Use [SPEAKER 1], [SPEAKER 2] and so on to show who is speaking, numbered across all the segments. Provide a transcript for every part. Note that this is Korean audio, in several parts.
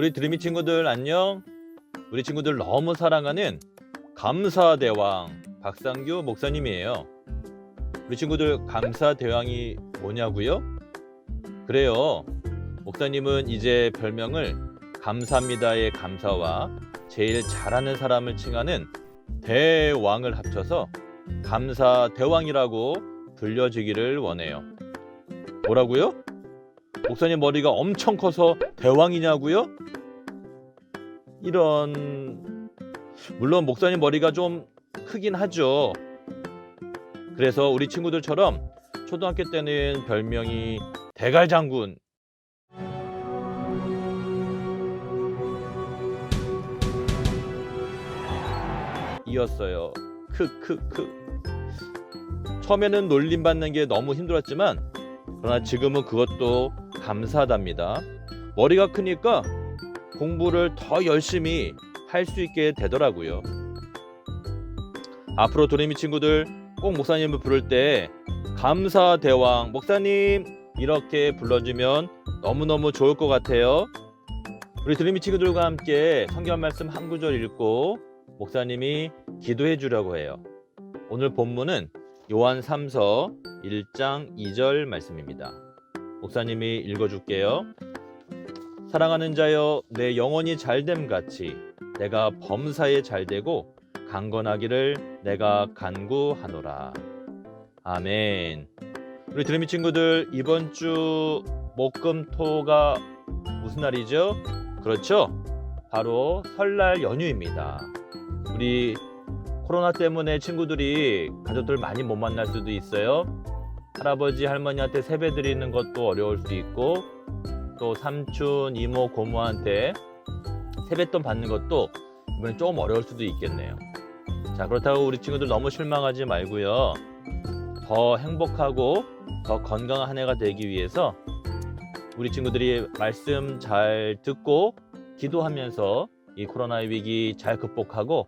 [SPEAKER 1] 우리 드림이 친구들 안녕. 우리 친구들 너무 사랑하는 감사대왕 박상규 목사님이에요. 우리 친구들 감사대왕이 뭐냐고요? 그래요. 목사님은 이제 별명을 감사합니다의 감사와 제일 잘하는 사람을 칭하는 대왕을 합쳐서 감사대왕이라고 불려지기를 원해요. 뭐라고요? 목사님 머리가 엄청 커서 대왕이냐고요? 이런 물론 목사님 머리가 좀 크긴 하죠. 그래서 우리 친구들처럼 초등학교 때는 별명이 대갈 장군 이었어요. 크크크. 처음에는 놀림 받는 게 너무 힘들었지만 그러나 지금은 그것도 감사하답니다. 머리가 크니까 공부를 더 열심히 할 수 있게 되더라고요. 앞으로 도레미 친구들 꼭 목사님을 부를 때 감사 대왕 목사님 이렇게 불러주면 너무너무 좋을 것 같아요. 우리 드림이 친구들과 함께 성경 말씀 한 구절 읽고 목사님이 기도해 주려고 해요. 오늘 본문은 요한 3서 1장 2절 말씀입니다. 목사님이 읽어줄게요. 사랑하는 자여, 내 영혼이 잘됨 같이 내가 범사에 잘되고 강건하기를 내가 간구하노라. 아멘. 우리 드림이 친구들 이번 주 목금토가 무슨 날이죠? 그렇죠? 바로 설날 연휴입니다. 우리 코로나 때문에 친구들이 가족들 많이 못 만날 수도 있어요. 할아버지 할머니한테 세배 드리는 것도 어려울 수 있고 또 삼촌 이모 고모한테 세뱃돈 받는 것도 이번에 조금 어려울 수도 있겠네요. 자 그렇다고 우리 친구들 너무 실망하지 말고요. 더 행복하고 더 건강한 한 해가 되기 위해서 우리 친구들이 말씀 잘 듣고 기도하면서 이 코로나 위기 잘 극복하고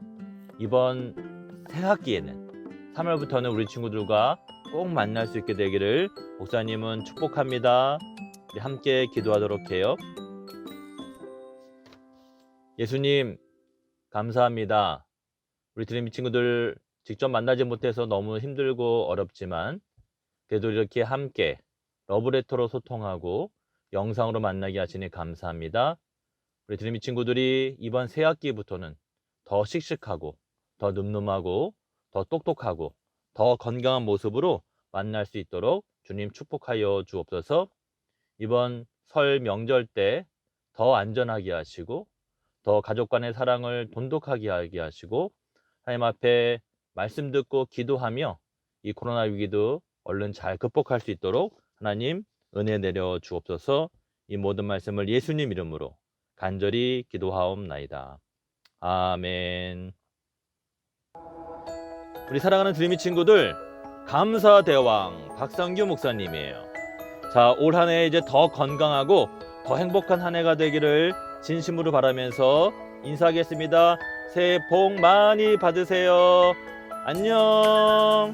[SPEAKER 1] 이번 새 학기에는 3월부터는 우리 친구들과 꼭 만날 수 있게 되기를 목사님은 축복합니다. 우리 함께 기도하도록 해요. 예수님, 감사합니다. 우리 드림이 친구들 직접 만나지 못해서 너무 힘들고 어렵지만 그래도 이렇게 함께 러브레터로 소통하고 영상으로 만나게 하시니 감사합니다. 우리 드림이 친구들이 이번 새 학기부터는 더 씩씩하고 더 늠름하고 더 똑똑하고 더 건강한 모습으로 만날 수 있도록 주님 축복하여 주옵소서. 이번 설 명절 때 더 안전하게 하시고 더 가족 간의 사랑을 돈독하게 하게 하시고 하나님 앞에 말씀 듣고 기도하며 이 코로나 위기도 얼른 잘 극복할 수 있도록 하나님 은혜 내려 주옵소서. 이 모든 말씀을 예수님 이름으로 간절히 기도하옵나이다. 아멘. 우리 사랑하는 드림이 친구들, 감사 대왕 박상규 목사님이에요. 자, 올 한 해 이제 더 건강하고 더 행복한 한 해가 되기를 진심으로 바라면서 인사하겠습니다. 새해 복 많이 받으세요. 안녕.